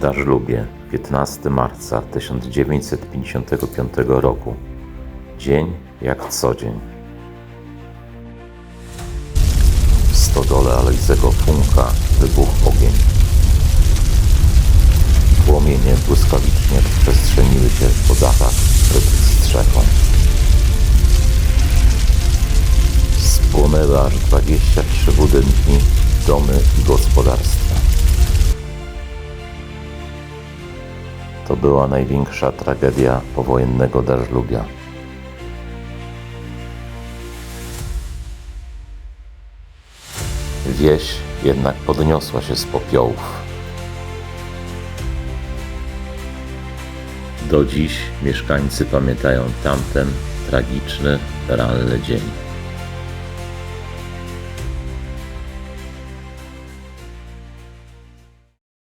Darzlubie, 15 marca 1955 roku. Dzień jak co dzień. W stodole Alojzego Funka wybuchł ogień. Płomienie błyskawicznie rozprzestrzeniły się Spłonęły aż 23 budynki, domy i gospodarstwa. To była największa tragedia powojennego Darzlubia. Wieś jednak podniosła się z popiołów. Do dziś mieszkańcy pamiętają tamten tragiczny, ranny dzień.